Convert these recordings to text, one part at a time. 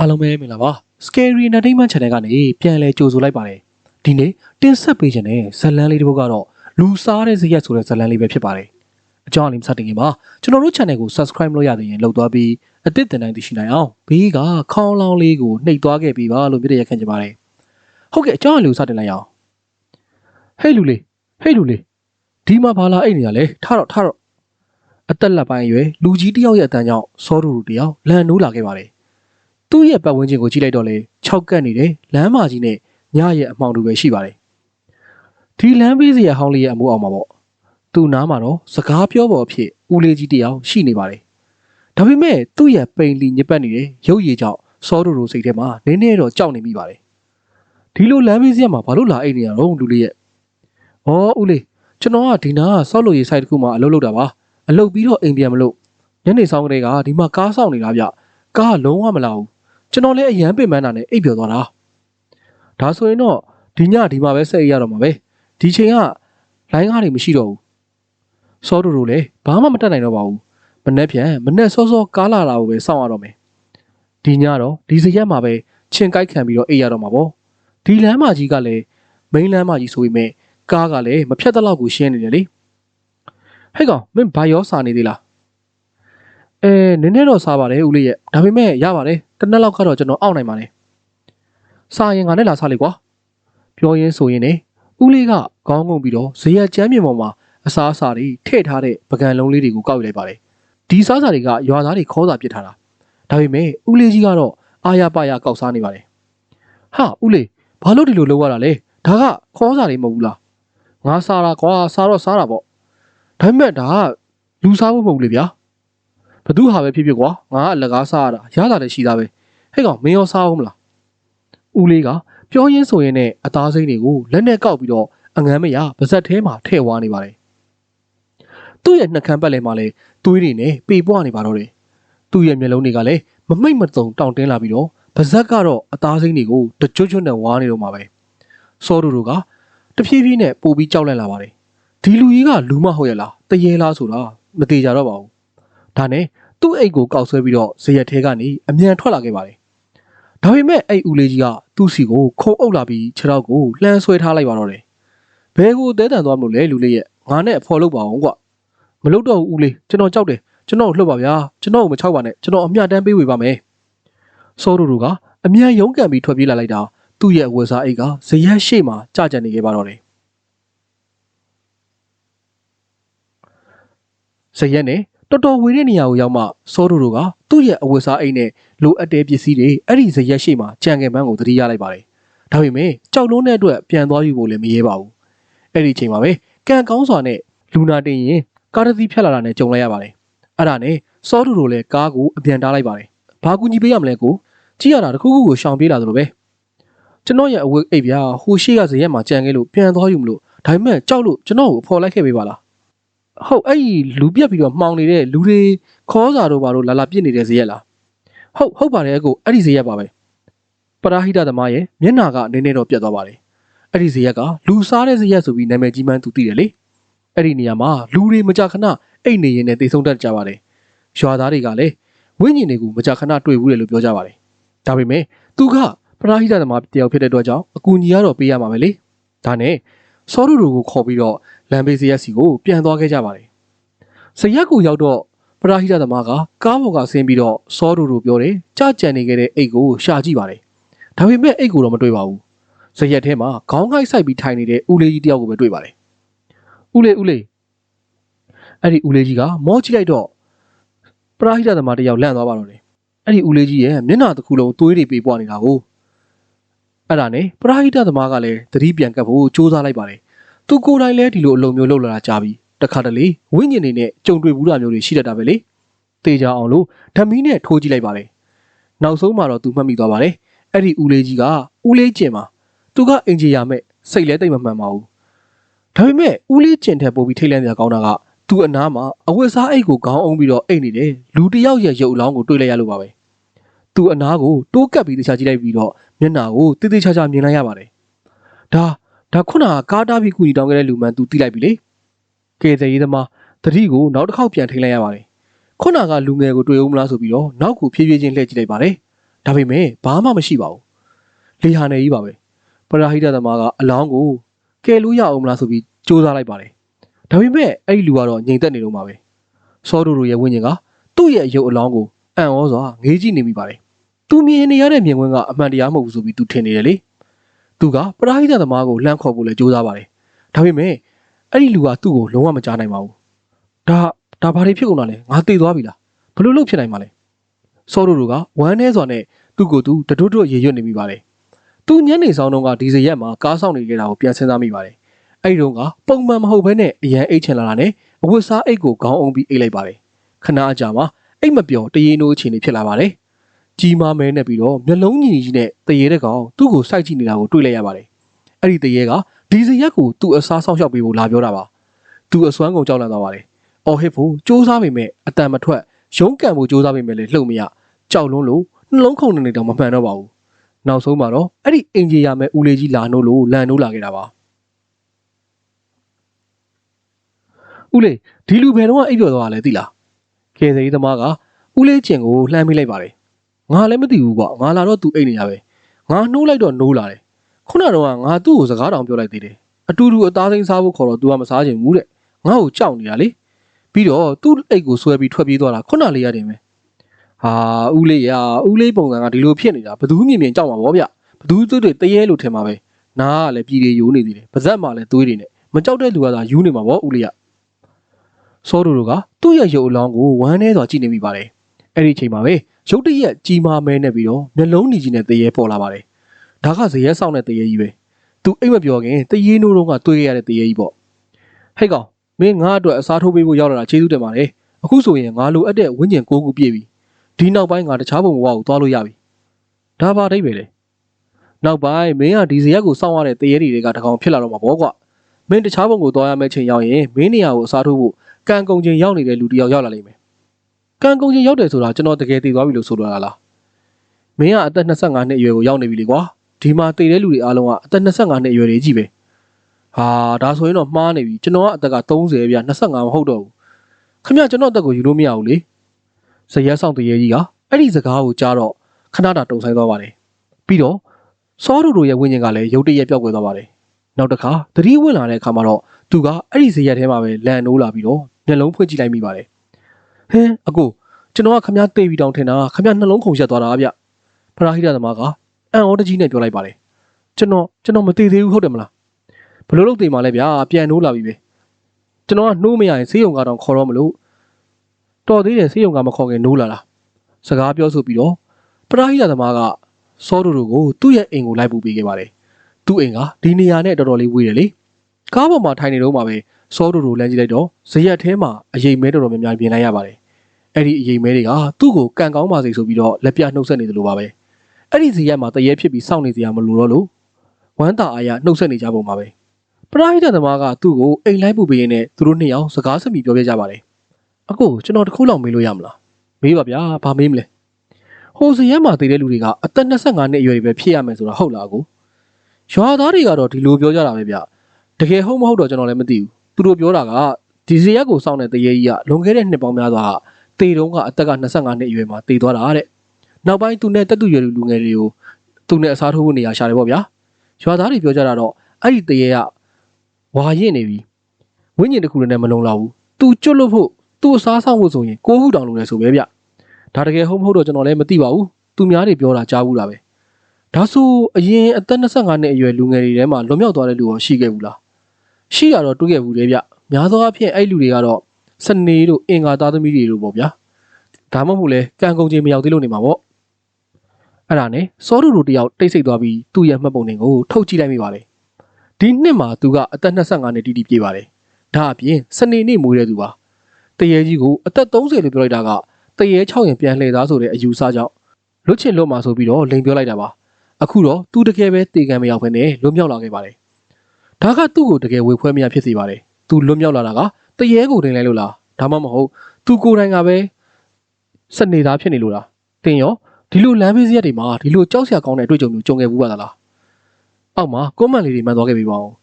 အားလုံးပဲမင်္ဂလာပါ Scary Entertainment Channel ကနေပြန်လည်ကြိုဆိုလိုက်ပါတယ်ဒီနေ့တင်ဆက်ပေးခြင်းတဲ့ဇတ်လန်းလေးတစ်ပုဒ်ကတော့လူစားတဲ့ဇရက်ဆိုတဲ့ဇတ်လန်းလေးပဲဖြစ်ပါတယ်အကြောင်းအလေးမစတင်ခင်ပါကျွန်တော်တို့ channel ကို subscribe လုပ်ရသေးရင်လုပ်သွားပြီးအသစ်တင်တိုင်းသိရှိနိုင်အောင်ဘေးကခေါင်းလောင်းလေးကိုနှိပ်သွားခဲ့ပြီးပါလို့ပြည့်ရခန့်ချင်ပါတယ်ဟုတ်ကဲ့အကြောင်းအလေးကိုစတင်လိုက်အောင်ဟေးလူလေးဟေးလူလေးဒီမှာဘာလာအိတ်နေရလဲထားတော့ထားတော့အသက်လက်ပိုင်းအရွယ်လူကြီးတစ်ယောက်ရဲ့အတန်းကြောင့်စောတူတူတစ်ယောက်လန်နိုးလာခဲ့ပါတယ် သူ့ရဲ့ပတ်ဝန်းကျင်ကိုကြည့်လိုက်တော့လေ၆ကတ်နေတယ်လမ်းမကြီးနဲ့ညရဲ့အမှောင်တူပဲရှိပါတယ်ဒီလမ်းဘေးစီရဟောင်းလေးရဲ့အမိုးအောင်မှာပေါ့သူ့နားမှာတော့စကားပြောပေါ်အဖြစ်ဦးလေးကြီးတယောက်ရှိနေပါတယ်ဒါပေမဲ့သူ့ရဲ့ပိန်လီညစ်ပတ်နေတဲ့ရုပ်ရည်ကြောင့်စောတူတူစိတ်ထဲမှာနည်းနည်းတော့ကြောက်နေမိပါတယ်ဒီလိုလမ်းဘေးစီရမှာဘာလို့လာအိတ်နေရတော့လူလေးရဲ့ဩဦးလေးကျွန်တော်ကဒီနားကဆောက်လို့ရေးဆိုင်တစ်ခုမှာအလုပ်လုပ်တာပါအလုပ်ပြီးတော့အိမ်ပြန်မလို့ညနေဆောင်ကလေးကဒီမှာကားဆောင်နေတာဗျကားကလုံးဝမလာဘူး ကျွန်တော်လည်းအရန်ပင်ပန်းတာနဲ့အိပ်ပျော်သွားတာဒါဆိုရင်တော့ဒီညဒီမှာပဲဆက်ရရတော့မှာပဲဒီချိန်ကလိုင်းကားတွေမရှိတော့ဘူးစောတူတူလည်းဘာမှမတတ်နိုင်တော့ပါဘူးမနေ့ပြန်မနေ့စောစောကားလာတာကိုပဲစောင့်ရတော့မယ်ဒီညတော့ဒီစရက်မှာပဲချင်းကိုက်ခံပြီးတော့အိပ်ရတော့မှာပေါ့ဒီလမ်းမကြီးကလည်းမိန်းလမ်းမကြီးဆိုပေမဲ့ကားကလည်းမဖြတ်တလောက်ကိုရှင်းနေတယ်လေဟဲ့ကောင်မင်းဘာရောစာနေသေးလားအဲနည်းနည်းတော့စားပါတယ်ဦးလေးရဲ့ဒါပေမဲ့ရပါတယ် တစ်နက်လောက်ကတော့ကျွန်တော်အောက်နိုင်ပါတယ်စားရင်ငါနဲ့လာစားလိုက်ကွာပြောရင်းဆိုရင်ねဦးလေးကခေါင်းငုံပြီးတော့ဇေယျကျမ်းမြေပေါ်မှာအစားအစာတွေထည့်ထားတဲ့ပကံလုံးလေးတွေကိုကောက်ယူလိုက်ပါတယ်ဒီစားစာတွေကရွာသားတွေခေါ်စာပစ်ထားတာဒါပေမဲ့ဦးလေးကြီးကတော့အာရပါရကောက်စားနေပါတယ်ဟာဦးလေးဘာလို့ဒီလိုလုပ်ရတာလဲဒါကခေါ်စာတွေမဟုတ်ဘူးလားငါစားတာကွာစားတော့စားတာပေါ့ဒါပေမဲ့ဒါကလူစားဖို့မဟုတ်ဘူးလေဗျာ ဘသူဟာပဲဖြစ်ဖြစ်ကွာငါကအလကားစားရတာရတာလည်းရှိတာပဲဟဲ့ကောင်မင်းရောစားအောင်မလားဦးလေးကပြောရင်းဆိုရင်နဲ့အသားစိမ့်တွေကိုလက်နဲ့ကောက်ပြီးတော့အငမ်းမရပါဇက်ထဲမှာထည့်ဝါနေပါတယ်သူ့ရဲ့နှကမ်းပတ်လဲမှာလဲသွေးတွေနဲ့ပေပွားနေပါတော့တယ်သူ့ရဲ့မျက်လုံးတွေကလည်းမမိတ်မတုံတောင့်တင်းလာပြီးတော့ပါဇက်ကတော့အသားစိမ့်တွေကိုတကြွကြွနဲ့ဝါနေတော့မှာပဲစောတူတို့ကတဖြည်းဖြည်းနဲ့ပို့ပြီးကြောက်လန့်လာပါတယ်ဒီလူကြီးကလူမဟုတ်ရဲ့လားတရေလားဆိုတာမသေးကြတော့ပါဘူး ဒါနဲ့သူ့အိတ်ကိုကောက်ဆွဲပြီးတော့ဇရက်ထဲကနေအမြန်ထွက်လာခဲ့ပါတယ်။ဒါပေမဲ့အဲ့ဦးလေးကြီးကသူ့စီကိုခုံအုပ်လာပြီးခြေထောက်ကိုလှမ်းဆွဲထားလိုက်ပါတော့တယ်။ဘဲကိုတဲတန်သွားမလို့လဲလူလေးရဲ့ငါနဲ့အဖော်လုပ်ပါအောင်ကွ။မလုပ်တော့ဘူးဦးလေးကျွန်တော်ကြောက်တယ်ကျွန်တော်ကိုလှုပ်ပါဗျာကျွန်တော်ကိုမချောက်ပါနဲ့ကျွန်တော်အမျှတမ်းပေးဝေပါမယ်။စောတူတူကအမြန်ရုန်းကန်ပြီးထွက်ပြေးလာလိုက်တာသူ့ရဲ့အဝတ်စားအိတ်ကဇရက်ရှေ့မှာကြာကြံနေခဲ့ပါတော့တယ်။ဇရက်နဲ့ တော်တော်ဝေတဲ့နေရာကိုရောက်မှစောဒိုတို့ကသူ့ရဲ့အဝတ်စားအိတ်နဲ့လိုအပ်တဲ့ပစ္စည်းတွေအဲ့ဒီဇရက်ရှိမှကြံငယ်ပန်းကိုသတိရလိုက်ပါတယ်။ဒါပေမဲ့ကြောက်လုံးတဲ့အတွက်ပြန်သွားယူဖို့လည်းမရဲပါဘူး။အဲ့ဒီချိန်မှာပဲကံကောင်းစွာနဲ့လူနာတင်ရင်ကားတစ်စီးဖြတ်လာတာနဲ့ကြုံလိုက်ရပါတယ်။အဲ့ဒါနဲ့စောဒိုတို့လည်းကားကိုအပြန်တားလိုက်ပါတယ်။ဘာကူညီပေးရမလဲကိုကြည့်ရတာတစ်ခုခုကိုရှောင်ပြေးလာသလိုပဲ။ကျွန်တော်ရဲ့အဝတ်အိတ်ဗျာဟိုရှိကဇရက်မှာကြံခဲ့လို့ပြန်သွားယူမလို့ဒါပေမဲ့ကြောက်လို့ကျွန်တော်ကိုအဖော်လိုက်ခဲ့ပေးပါလား။ ဟုတ်အဲ့ဒီလူပြက်ပြီးတော့မှောင်နေတဲ့လူတွေခေါ်စာတို့ဘာတို့လာလာပြစ်နေတဲ့ဇရက်လားဟုတ်ဟုတ်ပါတယ်အကိုအဲ့ဒီဇရက်ပါပဲပရာဟိတသမားရဲ့မျက်နာကနည်းနည်းတော့ပြတ်သွားပါတယ်အဲ့ဒီဇရက်ကလူစားတဲ့ဇရက်ဆိုပြီးနာမည်ကြီးမှန်းသူသိတယ်လေအဲ့ဒီနေရာမှာလူတွေမကြခဏအိတ်နေရင်နဲ့တိတ်ဆုံးတတ်ကြပါတယ်ရွာသားတွေကလည်းဝိညာဉ်တွေကိုမကြခဏတွေ့ဘူးလေလို့ပြောကြပါတယ်ဒါပေမဲ့သူကပရာဟိတသမားတယောက်ဖြစ်တဲ့အတွက်ကြောင့်အကူညီကတော့ပေးရမှာပဲလေဒါနဲ့စောရူတို့ကိုခေါ်ပြီးတော့ လမ်းဘေးဇရက်စီကိုပြန်သွားခဲ့ကြပါတယ်။ဇရက်ကိုရောက်တော့ပရာဟိတသမားကကားပေါ်ကဆင်းပြီးတော့စောဒူတို့ပြောတယ်ကြာကြံနေခဲ့တဲ့အိတ်ကိုရှာကြည့်ပါတယ်။ဒါပေမဲ့အိတ်ကိုတော့မတွေ့ပါဘူး။ဇရက်ထဲမှာခေါင်းကိုက်ဆိုင်ပြီးထိုင်နေတဲ့ဦးလေးကြီးတယောက်ကိုပဲတွေ့ပါတယ်။ဦးလေးဦးလေးအဲ့ဒီဦးလေးကြီးကမောကြည့်လိုက်တော့ပရာဟိတသမားတယောက်လန့်သွားပါတော့တယ်။အဲ့ဒီဦးလေးကြီးရဲ့မျက်နှာတစ်ခုလုံးသွေးတွေပေပွားနေတာကိုအဲ့ဒါနဲ့ပရာဟိတသမားကလည်းသတိပြန်ကပ်ဖို့စူးစမ်းလိုက်ပါတယ်။ သူကိုယ်တိုင်လည်းဒီလိုအလုံးမျိုးလုပ်လာတာကြားပြီးတခါတလေဝိညာဉ်တွေနဲ့ကြုံတွေ့ဘူးတာမျိုးတွေရှိတတ်တာပဲလေတေချာအောင်လို့ဓမီနဲ့ထိုးကြည့်လိုက်ပါတယ်နောက်ဆုံးမှာတော့သူမှတ်မိသွားပါတယ်အဲ့ဒီဦးလေးကြီးကဦးလေးကျင်ပါသူကအင်ဂျီယာမဲ့စိတ်လဲတိတ်မမှန်ပါဘူးဒါပေမဲ့ဦးလေးကျင်ထက်ပိုပြီးထိတ်လန့်စရာကောင်းတာကသူ့အနားမှာအဝတ်စားအိတ်ကိုခေါင်းအုံးပြီးတော့အိတ်နေတယ်လူတစ်ယောက်ရဲ့ရုပ်အလောင်းကိုတွေ့လိုက်ရလို့ပါပဲသူ့အနားကိုတိုးကပ်ပြီးတခြားကြည့်လိုက်ပြီးတော့မျက်နှာကိုတိတိကျကျမြင်လိုက်ရပါတယ်ဒါ ဒါခုနကကားတားပြီးကူညီတောင်းခဲ့တဲ့လူမှန်သူတိလိုက်ပြီလေကဲတဲ့ရေးသမားတတိကိုနောက်တစ်ခေါက်ပြန်ထိန်လိုက်ရပါတယ်ခုနကလူငယ်ကိုတွေ့ဦးမလားဆိုပြီးတော့နောက်ကိုဖြည်းဖြည်းချင်းလှည့်ကြည့်လိုက်ပါတယ်ဒါပေမဲ့ဘာမှမရှိပါဘူးလေဟာနေကြီးပါပဲပရာဟိတသမားကအလောင်းကိုကယ်လို့ရအောင်မလားဆိုပြီးစူးစမ်းလိုက်ပါတယ်ဒါပေမဲ့အဲ့ဒီလူကတော့ငြိမ်သက်နေတော့မှာပဲစောဒိုတို့ရဲ့ဝိညာဉ်ကသူ့ရဲ့ရုပ်အလောင်းကိုအံ့ဩစွာငေးကြည့်နေမိပါတယ်သူမြင်နေရတဲ့မြင်ကွင်းကအမှန်တရားမဟုတ်ဘူးဆိုပြီးသူထင်နေတယ်လေ သူကပရာဟိတသမားကိုလှမ်းခေါ်ဖို့လည်းစူးစမ်းပါတယ်ဒါပေမဲ့အဲ့ဒီလူကသူ့ကိုလုံးဝမကြားနိုင်ပါဘူးဒါဒါဘာတွေဖြစ်ကုန်တာလဲငါသိသွားပြီလားဘယ်လိုလုပ်ဖြစ်နိုင်မှာလဲစောဒိုတို့ကဝမ်းနေစွာနဲ့သူ့ကိုယ်သူတတွတ်တွတ်ရေရွတ်နေမိပါတယ်သူညနေဆောင်တော့ကဒီဇရက်မှာကားဆောင်နေကြတာကိုပြန်စဉ်းစားမိပါတယ်အဲ့ဒီတော့ကပုံမှန်မဟုတ်ဘဲနဲ့အရန်အိတ်ချင်လာတာနဲ့အဝတ်စားအိတ်ကိုခေါင်းအောင်ပြီးအိတ်လိုက်ပါတယ်ခဏအကြာမှာအိတ်မပြော်တရေနိုးချင်းနေဖြစ်လာပါတယ် ကြီးမားမဲနေပြီးတော့မျက်လုံးကြီးကြီးနဲ့တရေတဲ့ကောင်သူ့ကိုစိုက်ကြည့်နေတာကိုတွေ့လိုက်ရပါတယ်အဲ့ဒီတရေကဒီဇရက်ကိုသူ့အစားဆောက်ရှောက်ပေးဖို့လာပြောတာပါသူအစွမ်းကုန်ကြောက်လန့်သွားပါတယ်အော်ဟစ်ဖို့စူးစမ်းပေမဲ့အတန်မထွက်ရုံးကန်ဖို့စူးစမ်းပေမဲ့လည်းလှုပ်မရကြောက်လွန်းလို့နှလုံးခုန်နေနေတော့မမှန်တော့ပါဘူးနောက်ဆုံးမှာတော့အဲ့ဒီအင်ဂျီယာမဲ့ဦးလေးကြီးလာနိုးလို့လန်နိုးလာခဲ့တာပါဦးလေးဒီလူဘယ်တော့အိပ်ပျော်သွားတာလဲသိလားခေစရီသမားကဦးလေးကျင်ကိုလှမ်းမိလိုက်ပါတယ် ငါလည်းမသိဘူးကွာငါလာတော့သူအိတ်နေရပဲငါနှိုးလိုက်တော့နိုးလာတယ်ခုနကတော့ငါသူ့ကိုစကားတောင်ပြောလိုက်သေးတယ်အတူတူအသားစိမ်းစားဖို့ခေါ်တော့ तू ကမစားချင်ဘူးတဲ့ငါ့ကိုကြောက်နေတာလေပြီးတော့သူ့အိတ်ကိုဆွဲပြီးထွက်ပြေးသွားတာခုနလေးရတယ်မယ်ဟာဦးလေးရဦးလေးပုံစံကဒီလိုဖြစ်နေတာဘသူမြင်မြင်ကြောက်မှာဗောဗျဘသူသူတွေတရေလို့ထင်မှာပဲနားကလည်းပြည်တွေယူနေသေးတယ်ပါဇက်မှလည်းသွေးတွေနဲ့မကြောက်တဲ့လူကသာယူနေမှာဗောဦးလေးရစောဒိုတို့ကသူ့ရဲ့ရုပ်အလောင်းကိုဝမ်းနေစွာကြည့်နေမိပါတယ်အဲ့ဒီအချိန်မှာပဲ ရုတ်တရက်ကြီးမားမဲနေပြီးတော့မျက်လုံးညီကြီးနဲ့တရေပေါ်လာပါတယ်ဒါကဇရဲဆောင်တဲ့တရေကြီးပဲသူအိတ်မပြောခင်တရေနိုးတော့ကတွေးရတဲ့တရေကြီးပေါ့ဟဲ့ကောင်မင်းငါအတွက်အစားထိုးပေးဖို့ရောက်လာတာကျေးဇူးတင်ပါတယ်အခုဆိုရင်ငါလိုအပ်တဲ့ဝင်းကျင်ကိုးခုပြည့်ပြီဒီနောက်ပိုင်းငါတခြားဘုံဘဝကိုသွားလို့ရပြီဒါပါအိဗယ်လေနောက်ပိုင်းမင်းကဒီဇရက်ကိုစောင့်ရတဲ့တရေတွေကတကောင်ဖြစ်လာတော့မှာပေါ့ကွာမင်းတခြားဘုံကိုသွားရမယ့်ချိန်ရောက်ရင်မင်းနေရာကိုအစားထိုးဖို့ကံကုန်ချိန်ရောက်နေတဲ့လူတစ်ယောက်ရောက်လာလိမ့်မယ် ကံကုန်ချိန်ရောက်တယ်ဆိုတာကျွန်တော်တကယ်သိသွားပြီလို့ဆိုလိုတာလားမင်းကအသက်25နှစ်အရွယ်ကိုရောက်နေပြီလေကွာဒီမှာတည်တဲ့လူတွေအားလုံးကအသက်25နှစ်အရွယ်တွေကြီးပဲဟာဒါဆိုရင်တော့မှားနေပြီကျွန်တော်ကအသက်က30ပြ25မဟုတ်တော့ဘူးခင်ဗျကျွန်တော်အသက်ကိုယူလို့မရဘူးလေဇရက်ဆောင်တရေကြီးကအဲ့ဒီစကားကိုကြားတော့ခဏတာတုံဆိုင်သွားပါတယ်ပြီးတော့စောဒူတို့ရဲ့ဝိညာဉ်ကလည်းရုတ်တရက်ပျောက်ကွယ်သွားပါတယ်နောက်တစ်ခါသတိဝင်လာတဲ့အခါမှာတော့သူကအဲ့ဒီဇရက်ထဲမှာပဲလန်နိုးလာပြီးတော့မျက်လုံးဖွင့်ကြည့်လိုက်မိပါတယ် ဟင်းအကိုကျွန်တော်ကခမည်းတေးပြီးတောင်ထင်တာခမည်းနှလုံးခုန်ရက်သွားတာဗျဖရာဟိတသမားကအန်အော်တကြီးနဲ့ပြောလိုက်ပါတယ်ကျွန်တော်ကျွန်တော်မသေးသေးဘူးဟုတ်တယ်မလားဘလို့လို့သိမှလဲဗျာပြန်နိုးလာပြီပဲကျွန်တော်ကနှိုးမရရင်ဆေးရုံကတော့ခေါ်တော့မလို့တော်သေးတယ်ဆေးရုံကမခေါ်ခင်နိုးလာတာစကားပြောဆိုပြီးတော့ပရာဟိတသမားကစောဒိုတို့ကိုသူ့ရဲ့အိမ်ကိုလိုက်ပို့ပေးခဲ့ပါတယ်သူ့အိမ်ကဒီနေရာနဲ့တော်တော်လေးဝေးတယ်လေကားပေါ်မှာထိုင်နေတော့မှပဲ စောဒိုတို့လမ်းကြည့်လိုက်တော့ဇရက်ထဲမှာအရေးမဲတော်တော်များများပြင်လိုက်ရပါတယ်အဲ့ဒီအရေးမဲတွေကသူ့ကိုကန်ကောင်းပါစေဆိုပြီးတော့လက်ပြနှုတ်ဆက်နေတယ်လို့ပါပဲအဲ့ဒီဇရက်မှာတရေဖြစ်ပြီးစောင့်နေစရာမလိုတော့လို့ဝမ်းသာအားရနှုတ်ဆက်နေကြပုံပါပဲပရာဟိတသမားကသူ့ကိုအိမ်လိုက်ပို့ပေးရင်းနဲ့သူတို့နှစ်ယောက်စကားဆက်ပြီးပြောပြကြပါတယ်အကိုကျွန်တော်တခုလောက်မေးလို့ရမလားမေးပါဗျာဘာမေးမလဲဟိုဇရက်မှာတည်တဲ့လူတွေကအသက်25နှစ်အရွယ်တွေပဲဖြစ်ရမယ်ဆိုတာဟုတ်လားကိုရွာသားတွေကတော့ဒီလိုပြောကြတာပဲဗျတကယ်ဟုတ်မဟုတ်တော့ကျွန်တော်လည်းမသိဘူး သူတို့ပြောတာကဒီဇရက်ကိုစောင့်တဲ့တရေကြီးကလွန်ခဲ့တဲ့နှစ်ပေါင်းများစွာကတေတုံးကအသက်က25နှစ်အရွယ်မှာတည်သွားတာတဲ့နောက်ပိုင်းသူနဲ့တက်သူရွယ်လူငယ်တွေကိုသူနဲ့အစားထိုးဖို့နေရာရှာတယ်ပေါ့ဗျာရွာသားတွေပြောကြတာတော့အဲ့ဒီတရေကဝါရင်နေပြီဝိညာဉ်တစ်ခုလည်းမလုံလောက်ဘူးသူကျွတ်လို့ဖို့သူ့အစားဆောင်ဖို့ဆိုရင်ကိုဟုတောင်လို့လဲဆိုပဲဗျဒါတကယ်ဟုတ်မဟုတ်တော့ကျွန်တော်လည်းမသိပါဘူးသူများတွေပြောတာကြားဘူးလားပဲဒါဆိုအရင်အသက်25နှစ်အရွယ်လူငယ်တွေထဲမှာလွန်မြောက်သွားတဲ့လူရောရှိခဲ့ဘူးလား ရှိရတော့တွေ့ခဲ့ဘူးလေဗျများသောအားဖြင့်အဲ့လူတွေကတော့စနေတို့အင်္ဂါသားသမီးတွေတို့ပေါ့ဗျာဒါမှမဟုတ်လဲကံကုန်ချင်းမရောက်သေးလို့နေမှာပေါ့အဲ့ဒါနဲ့စောဒူတို့တယောက်တိတ်ဆိတ်သွားပြီးသူ့ရဲ့မှတ်ပုံတင်ကိုထုတ်ကြည့်လိုက်မိပါတယ်ဒီနှစ်မှာသူကအသက်25နှစ်တိတိပြည့်ပါတယ်ဒါအပြင်စနေနေ့မွေးတဲ့သူပါတရေကြီးကိုအသက်30လို့ပြောလိုက်တာကတရေ6ရင်ပြန်လှည့်သားဆိုတဲ့အယူဆကြောင့်လွတ်ချင်လွတ်မှာဆိုပြီးတော့လိန်ပြောလိုက်တာပါအခုတော့သူတကယ်ပဲတေကံမရောက်ဘဲနဲ့လွတ်မြောက်လာခဲ့ပါတယ် ဒါကသူ့ကိုတကယ်ဝေခွဲမရဖြစ်စေပါတယ်သူလွတ်မြောက်လာတာကတရေကိုတင်လိုက်လို့လားဒါမှမဟုတ်သူကိုယ်တိုင်ကပဲစနေသားဖြစ်နေလို့လားတင်ရောဒီလိုလမ်းဘေးစရက်တွေမှာဒီလိုကြောက်စရာကောင်းတဲ့အတွေ့အကြုံမျိုးကြုံခဲ့ဘူးပါသလားအောက်မှာကွန်မန့်လေးတွေမှန်သွားခဲ့ပြီပါအောင်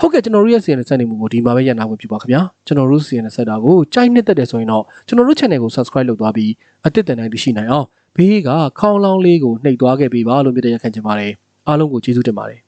ဟုတ်ကဲ့ကျွန်တော်တို့ရဲ့ CN စက်နေမှုကိုဒီမှာပဲရန်နာခွင့်ပြုပါခင်ဗျာကျွန်တော်တို့ CN စက်တာကိုကြိုက်နှစ်သက်တယ်ဆိုရင်တော့ကျွန်တော်တို့ channel ကို subscribe လုပ်သွားပြီးအသစ်တင်တိုင်းသိရှိနိုင်အောင်ဘေးကခေါင်းလောင်းလေးကိုနှိပ်သွားခဲ့ပေးပါလို့မြတ်တရခံချင်ပါတယ်အားလုံးကိုကျေးဇူးတင်ပါတယ်